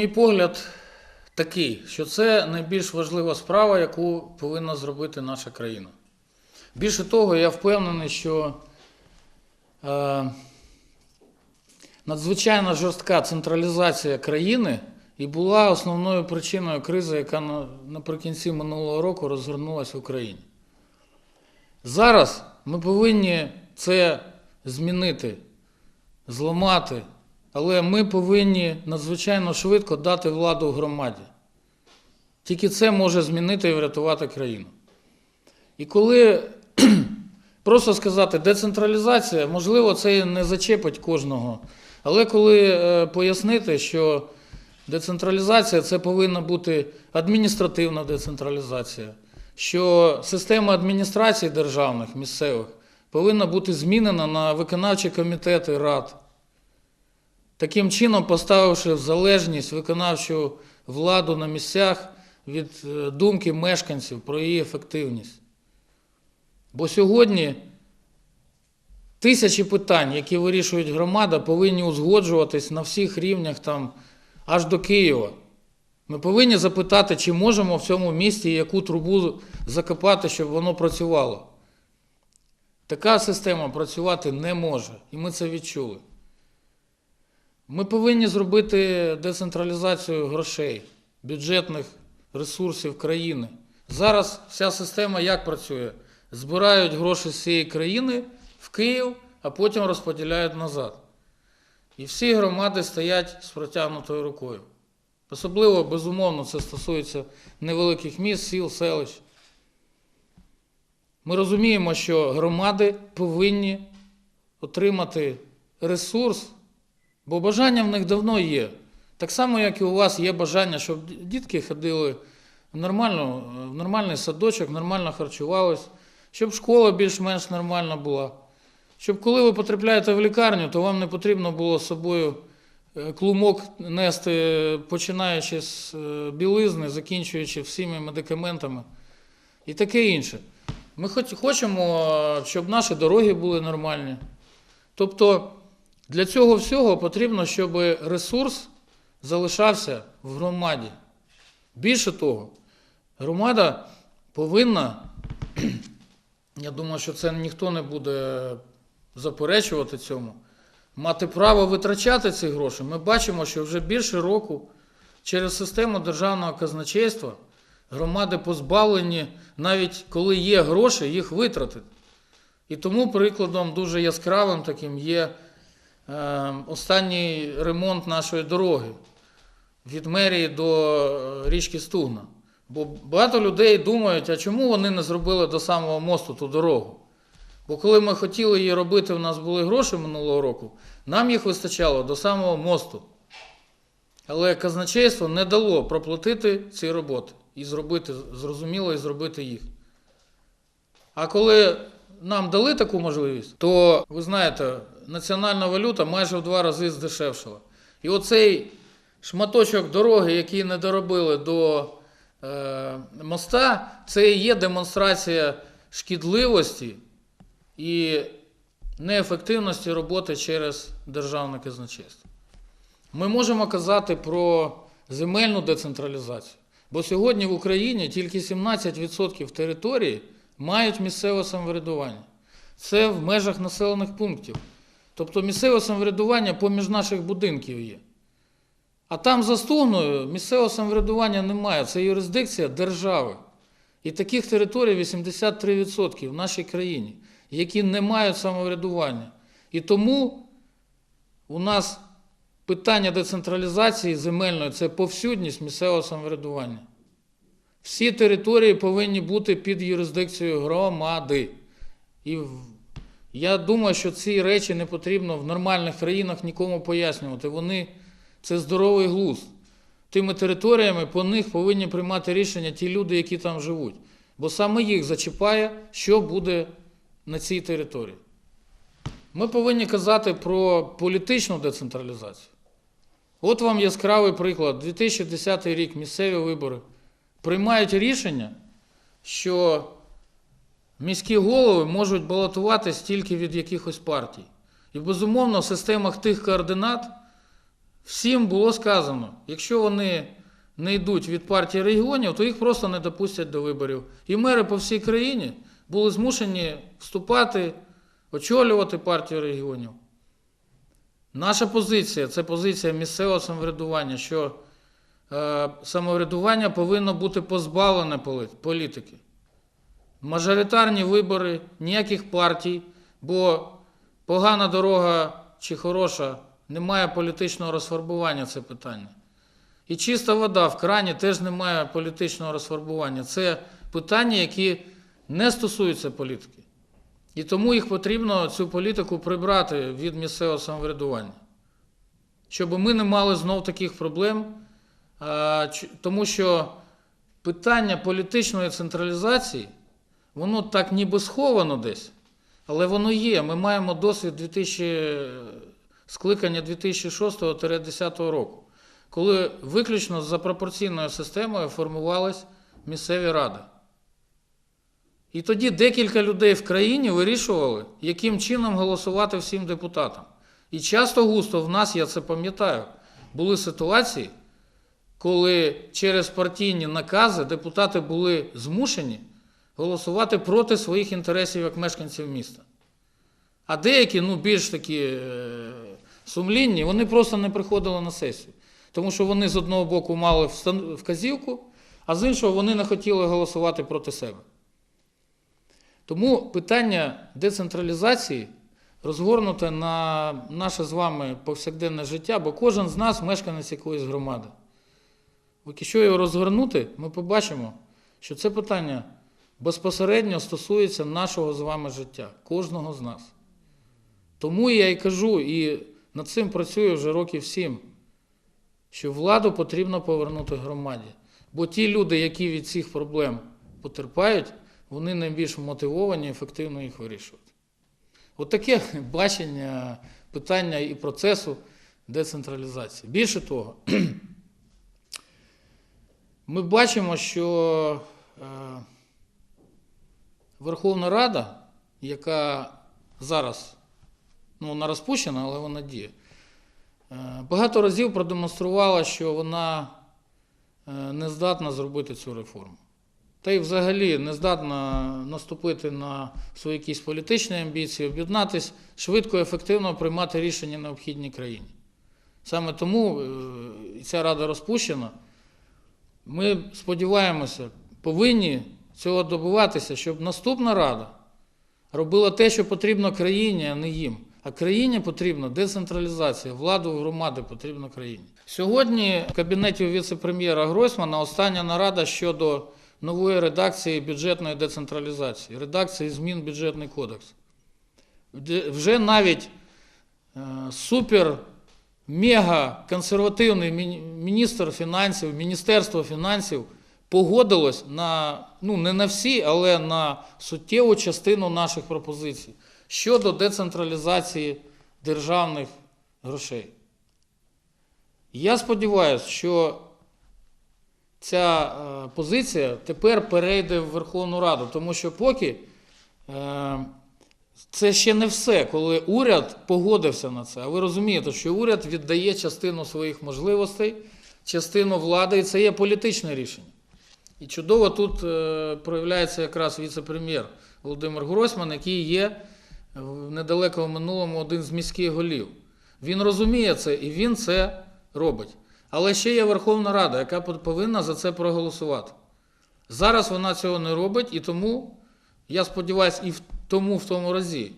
мій погляд такий, що це найбільш важлива справа, яку повинна зробити наша країна. Більше того, я впевнений, що е, надзвичайно жорстка централізація країни і була основною причиною кризи, яка на- наприкінці минулого року розгорнулася в Україні. Зараз ми повинні це змінити, зламати, але ми повинні надзвичайно швидко дати владу громаді. Тільки це може змінити і врятувати країну. І коли просто сказати децентралізація, можливо, це не зачепить кожного. Але коли е, пояснити, що децентралізація це повинна бути адміністративна децентралізація, що система адміністрацій державних, місцевих повинна бути змінена на виконавчі комітети рад. Таким чином, поставивши в залежність виконавчу владу на місцях від е, думки мешканців про її ефективність. Бо сьогодні тисячі питань, які вирішують громада, повинні узгоджуватись на всіх рівнях там, аж до Києва. Ми повинні запитати, чи можемо в цьому місті яку трубу закопати, щоб воно працювало. Така система працювати не може, і ми це відчули. Ми повинні зробити децентралізацію грошей, бюджетних ресурсів країни. Зараз вся система як працює? Збирають гроші з цієї країни в Київ, а потім розподіляють назад. І всі громади стоять з протягнутою рукою. Особливо, безумовно, це стосується невеликих міст, сіл, селищ. Ми розуміємо, що громади повинні отримати ресурс, бо бажання в них давно є. Так само, як і у вас є бажання, щоб дітки ходили в, нормальну, в нормальний садочок, нормально харчувались, щоб школа більш-менш нормальна була. Щоб коли ви потрапляєте в лікарню, то вам не потрібно було з собою е, клумок нести, починаючи з е, білизни, закінчуючи всіми медикаментами і таке інше. Ми хоч- хочемо, щоб наші дороги були нормальні. Тобто для цього всього потрібно, щоб ресурс залишався в громаді. Більше того, громада повинна, я думаю, що це ніхто не буде заперечувати цьому, мати право витрачати ці гроші. Ми бачимо, що вже більше року через систему державного казначейства громади позбавлені, навіть коли є гроші, їх витратити. І тому прикладом дуже яскравим таким є останній ремонт нашої дороги від мерії до е, річки Стугна. Бо багато людей думають, а чому вони не зробили до самого мосту ту дорогу? Бо коли ми хотіли її робити, у нас були гроші минулого року, нам їх вистачало до самого мосту. Але казначейство не дало проплатити ці роботи і зробити, зрозуміло, і зробити їх. А коли нам дали таку можливість, то ви знаєте, національна валюта майже в два рази здешевшала. І оцей шматочок дороги, який не доробили до е, моста, це і є демонстрація шкідливості і неефективності роботи через державне казначейство. Ми можемо казати про земельну децентралізацію, бо сьогодні в Україні тільки 17% території мають місцеве самоврядування. Це в межах населених пунктів. Тобто місцеве самоврядування поміж наших будинків є. А там за Стугною місцевого самоврядування немає, це юрисдикція держави. І таких територій 83% в нашій країні, які не мають самоврядування. І тому у нас питання децентралізації земельної це повсюдність місцевого самоврядування. Всі території повинні бути під юрисдикцією громади. І я думаю, що ці речі не потрібно в нормальних країнах нікому пояснювати. Вони це здоровий глузд. Тими територіями по них повинні приймати рішення ті люди, які там живуть. Бо саме їх зачіпає, що буде на цій території. Ми повинні казати про політичну децентралізацію. От вам яскравий приклад. 2010 рік місцеві вибори приймають рішення, що міські голови можуть балотуватись тільки від якихось партій. І, безумовно, в системах тих координат всім було сказано, якщо вони не йдуть від партії регіонів, то їх просто не допустять до виборів. І мери по всій країні були змушені вступати, очолювати партію регіонів. Наша позиція це позиція місцевого самоврядування, що е, самоврядування повинно бути позбавлене політики. Мажоритарні вибори, ніяких партій, бо погана дорога чи хороша, немає політичного розфарбування це питання. І чиста вода в крані теж немає політичного розфарбування. Це питання, які не стосуються політики. І тому їх потрібно цю політику прибрати від місцевого самоврядування, щоб ми не мали знов таких проблем, тому що питання політичної централізації, воно так ніби сховано десь, але воно є. Ми маємо досвід 2000, скликання 2006-2010 року, коли виключно за пропорційною системою формувались місцеві ради. І тоді декілька людей в країні вирішували, яким чином голосувати всім депутатам. І часто густо в нас, я це пам'ятаю, були ситуації, коли через партійні накази депутати були змушені голосувати проти своїх інтересів як мешканців міста. А деякі, ну, більш такі е, сумлінні, вони просто не приходили на сесію. Тому що вони з одного боку мали вказівку, а з іншого вони не хотіли голосувати проти себе. Тому питання децентралізації розгорнуте на наше з вами повсякденне життя, бо кожен з нас мешканець якоїсь громади. Якщо його розгорнути, ми побачимо, що це питання безпосередньо стосується нашого з вами життя, кожного з нас. Тому я і кажу, і над цим працюю вже років сім, що владу потрібно повернути громаді. Бо ті люди, які від цих проблем потерпають, вони найбільш мотивовані ефективно їх вирішувати. От бачення питання і процесу децентралізації. Більше того, ми бачимо, що е, Верховна Рада, яка зараз ну, вона розпущена, але вона діє, е, багато разів продемонструвала, що вона е, не здатна зробити цю реформу. Та й взагалі не здатна наступити на свої якісь політичні амбіції, об'єднатись, швидко і ефективно приймати рішення необхідні країні. Саме тому е, ця рада розпущена. Ми сподіваємося, повинні цього добиватися, щоб наступна рада робила те, що потрібно країні, а не їм. А країні потрібна децентралізація, владу громади потрібно країні. Сьогодні в кабінеті віце-прем'єра Гройсмана остання нарада щодо нової редакції бюджетної децентралізації, редакції змін бюджетний кодекс. Вже навіть е, супер мега консервативний міністр фінансів, Міністерство фінансів погодилось на, ну не на всі, але на суттєву частину наших пропозицій щодо децентралізації державних грошей. Я сподіваюся, що ця е, позиція тепер перейде в Верховну Раду, тому що поки е, це ще не все, коли уряд погодився на це. А ви розумієте, що уряд віддає частину своїх можливостей, частину влади, і це є політичне рішення. І чудово тут е, проявляється якраз віце-прем'єр Володимир Гройсман, який є в недалекому минулому один з міських голів. Він розуміє це і він це робить. Але ще є Верховна Рада, яка повинна за це проголосувати. Зараз вона цього не робить, і тому, я сподіваюся, і в тому в тому разі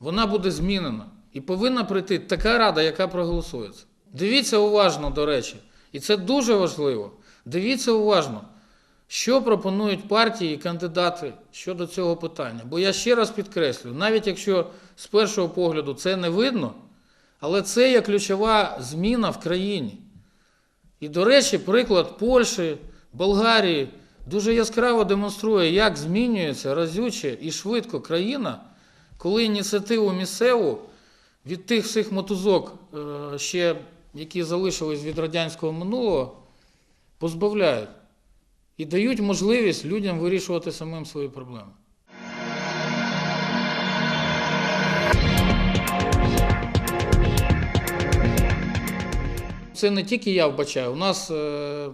вона буде змінена. І повинна прийти така рада, яка проголосує це. Дивіться уважно, до речі, і це дуже важливо. Дивіться уважно, що пропонують партії і кандидати щодо цього питання. Бо я ще раз підкреслюю, навіть якщо з першого погляду це не видно, але це є ключова зміна в країні. І, до речі, приклад Польщі, Болгарії дуже яскраво демонструє, як змінюється разюче і швидко країна, коли ініціативу місцеву від тих всіх мотузок, е, ще, які залишились від радянського минулого, позбавляють і дають можливість людям вирішувати самим свої проблеми. це не тільки я вбачаю. У нас, е,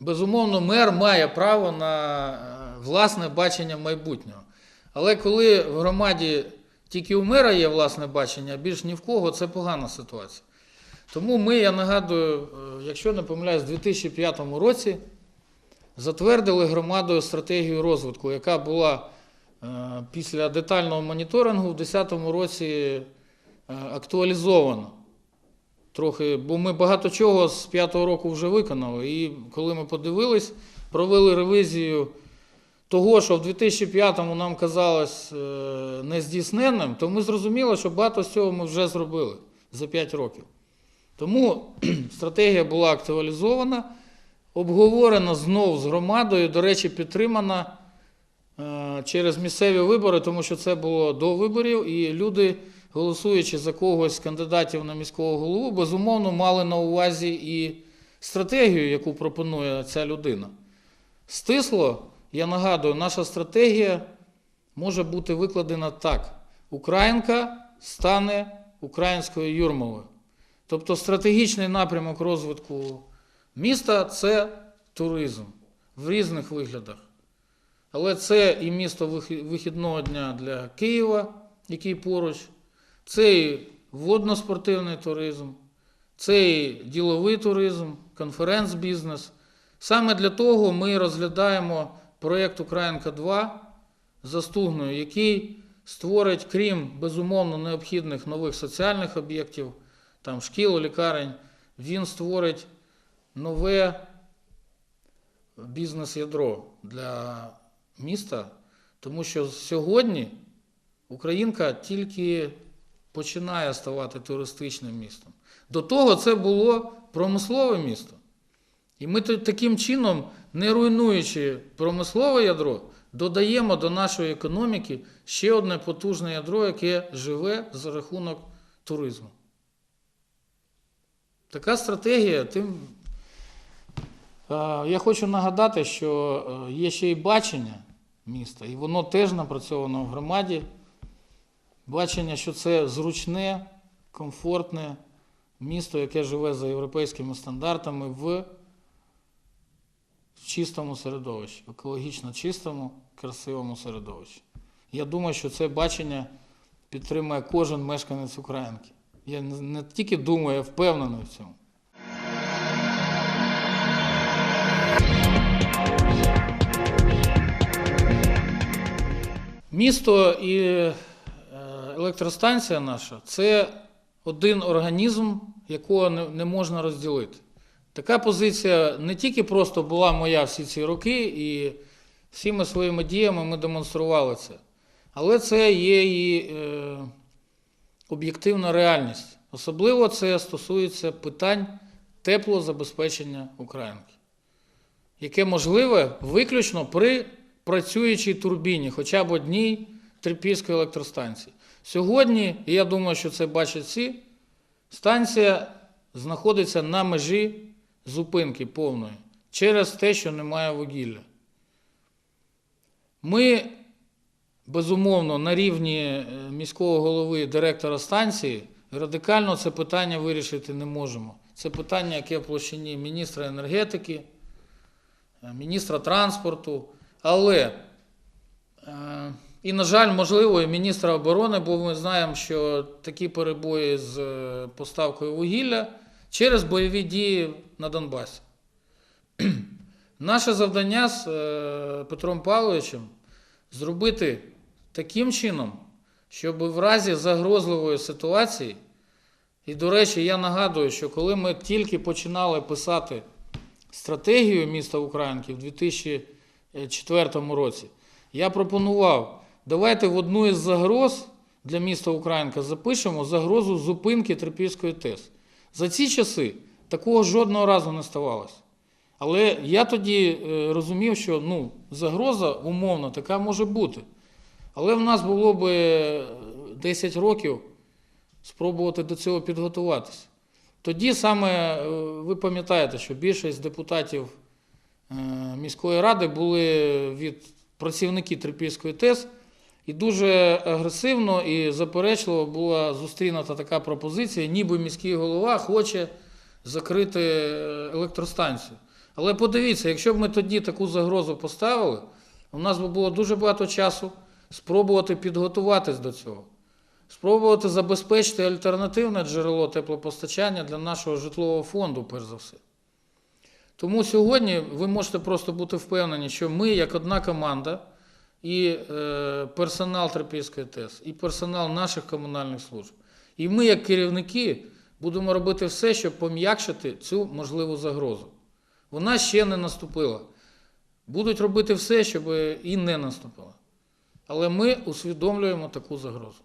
безумовно, мер має право на е, власне бачення майбутнього. Але коли в громаді тільки у мера є власне бачення, більш ні в кого, це погана ситуація. Тому ми, я нагадую, е, якщо не помиляюсь, в 2005 році затвердили громадою стратегію розвитку, яка була е, після детального моніторингу в 2010 році е, актуалізована. Трохи, бо ми багато чого з п'ятого року вже виконали. І коли ми подивились, провели ревізію того, що в 2005-му нам казалось е, нездійсненним, то ми зрозуміли, що багато з цього ми вже зробили за 5 років. Тому стратегія була актуалізована, обговорена знову з громадою, до речі, підтримана е, через місцеві вибори, тому що це було до виборів, і люди, голосуючи за когось з кандидатів на міського голову, безумовно мали на увазі і стратегію, яку пропонує ця людина. Стисло, я нагадую, наша стратегія може бути викладена так: Українка стане українською Юрмовою. Тобто стратегічний напрямок розвитку міста це туризм в різних виглядах. Але це і місто вихідного дня для Києва, який поруч, це і водно-спортивний туризм, це і діловий туризм, конференц-бізнес. Саме для того ми розглядаємо проєкт Українка 2 за Стугною, який створить, крім безумовно необхідних нових соціальних об'єктів, там шкіл, лікарень, він створить нове бізнес-ядро для міста, тому що сьогодні Українка тільки починає ставати туристичним містом. До того це було промислове місто. І ми таким чином, не руйнуючи промислове ядро, додаємо до нашої економіки ще одне потужне ядро, яке живе за рахунок туризму. Така стратегія. Тим... Е, Я хочу нагадати, що е, є ще й бачення міста, і воно теж напрацьовано в громаді. Бачення, що це зручне, комфортне місто, яке живе за європейськими стандартами в чистому середовищі, екологічно чистому, красивому середовищі. Я думаю, що це бачення підтримує кожен мешканець Українки. Я не тільки думаю, я впевнений в цьому. Місто і е, електростанція наша це один організм, якого не, можна розділити. Така позиція не тільки просто була моя всі ці роки, і всіми своїми діями ми демонстрували це, але це є і е, об'єктивна реальність. Особливо це стосується питань теплозабезпечення Українки, яке можливе виключно при працюючій турбіні, хоча б одній Трипільської електростанції. Сьогодні, і я думаю, що це бачать всі, станція знаходиться на межі зупинки повної через те, що немає вугілля. Ми, безумовно, на рівні е, міського голови директора станції радикально це питання вирішити не можемо. Це питання, яке в площині міністра енергетики, е, міністра транспорту, але е, і, на жаль, можливо, і міністра оборони, бо ми знаємо, що такі перебої з е, поставкою вугілля через бойові дії на Донбасі. Наше завдання з е, Петром Павловичем зробити таким чином, щоб в разі загрозливої ситуації, і, до речі, я нагадую, що коли ми тільки починали писати стратегію міста Українки в 2004 році, я пропонував, давайте в одну із загроз для міста Українка запишемо загрозу зупинки Трипільської ТЕС. За ці часи такого жодного разу не ставалося. Але я тоді е, розумів, що ну, загроза умовно така може бути. Але в нас було б е, 10 років спробувати до цього підготуватися. Тоді саме е, ви пам'ятаєте, що більшість депутатів е, міської ради були від працівників Трипільської ТЕС, і дуже агресивно і заперечливо була зустрінута така пропозиція, ніби міський голова хоче закрити е, електростанцію. Але подивіться, якщо б ми тоді таку загрозу поставили, у нас би було дуже багато часу спробувати підготуватись до цього, спробувати забезпечити альтернативне джерело теплопостачання для нашого житлового фонду, перш за все. Тому сьогодні ви можете просто бути впевнені, що ми, як одна команда, і е, персонал Трипільської ТЕС, і персонал наших комунальних служб, і ми, як керівники, будемо робити все, щоб пом'якшити цю можливу загрозу. Вона ще не наступила. Будуть робити все, щоб і не наступила. Але ми усвідомлюємо таку загрозу.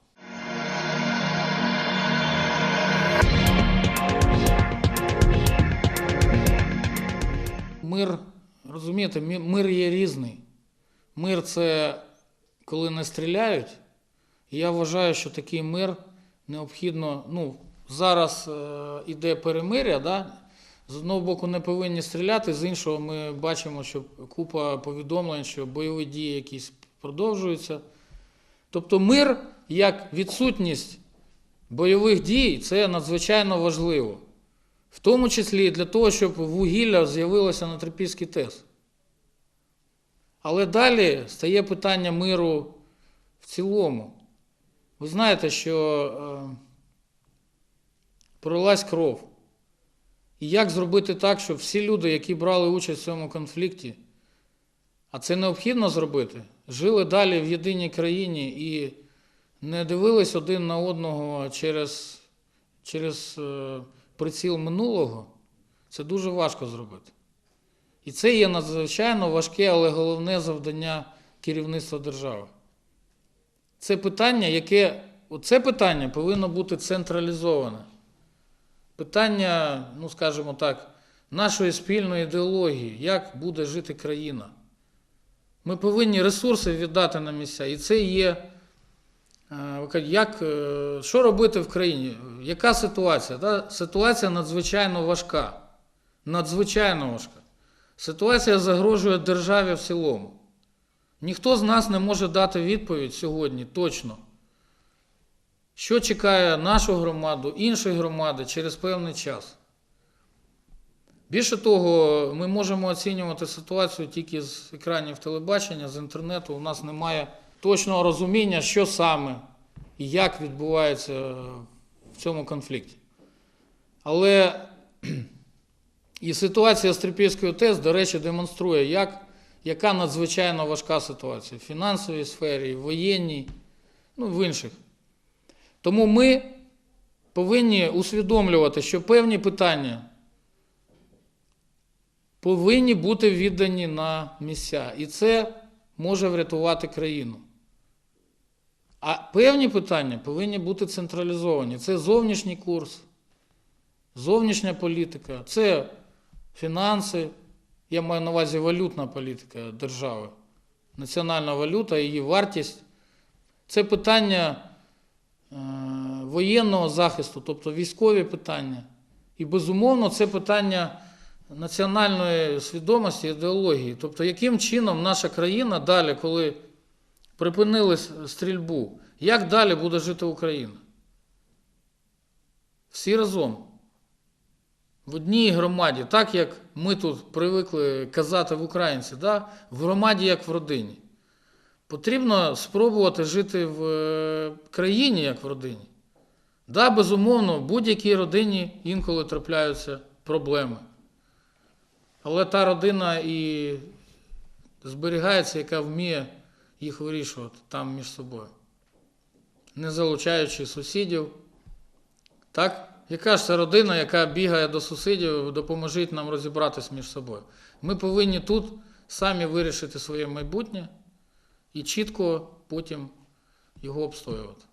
Мир, розумієте, мир є різний. Мир це коли не стріляють. І я вважаю, що такий мир необхідно. Ну, зараз е, перемиря, да? з одного боку не повинні стріляти, з іншого ми бачимо, що купа повідомлень, що бойові дії якісь продовжуються. Тобто мир як відсутність бойових дій це надзвичайно важливо. В тому числі для того, щоб вугілля з'явилося на Трипільській ТЕС. Але далі стає питання миру в цілому. Ви знаєте, що е, пролилась кров. І як зробити так, щоб всі люди, які брали участь в цьому конфлікті, а це необхідно зробити, жили далі в єдиній країні і не дивились один на одного через, через е, приціл минулого, це дуже важко зробити. І це є надзвичайно важке, але головне завдання керівництва держави. Це питання, яке це питання повинно бути централізоване. Питання, ну скажімо так, нашої спільної ідеології, як буде жити країна. Ми повинні ресурси віддати на місця. І це є, ви кажете, як, е, що робити в країні? Яка ситуація? Та Ситуація надзвичайно важка. Надзвичайно важка. Ситуація загрожує державі в цілому. Ніхто з нас не може дати відповідь сьогодні точно, що чекає нашу громаду, інші громади через певний час. Більше того, ми можемо оцінювати ситуацію тільки з екранів телебачення, з інтернету. У нас немає точного розуміння, що саме і як відбувається в цьому конфлікті. Але і ситуація з Трипільською ТЕС, до речі, демонструє, як, яка надзвичайно важка ситуація в фінансовій сфері, в воєнній, ну в інших. Тому ми повинні усвідомлювати, що певні питання повинні бути віддані на місця. І це може врятувати країну. А певні питання повинні бути централізовані. Це зовнішній курс, зовнішня політика, це фінанси, я маю на увазі валютна політика держави, національна валюта, її вартість. Це питання е, воєнного захисту, тобто військові питання. І, безумовно, це питання національної свідомості, ідеології. Тобто, яким чином наша країна далі, коли припинили стрільбу, як далі буде жити Україна? Всі разом. В одній громаді, так як ми тут привикли казати в українці, да? в громаді, як в родині. Потрібно спробувати жити в е, країні, як в родині. Да, безумовно, в будь-якій родині інколи трапляються проблеми. Але та родина і зберігається, яка вміє їх вирішувати там між собою, не залучаючи сусідів. Так? Яка ж це родина, яка бігає до сусідів, допоможіть нам розібратись між собою? Ми повинні тут самі вирішити своє майбутнє і чітко потім його обстоювати.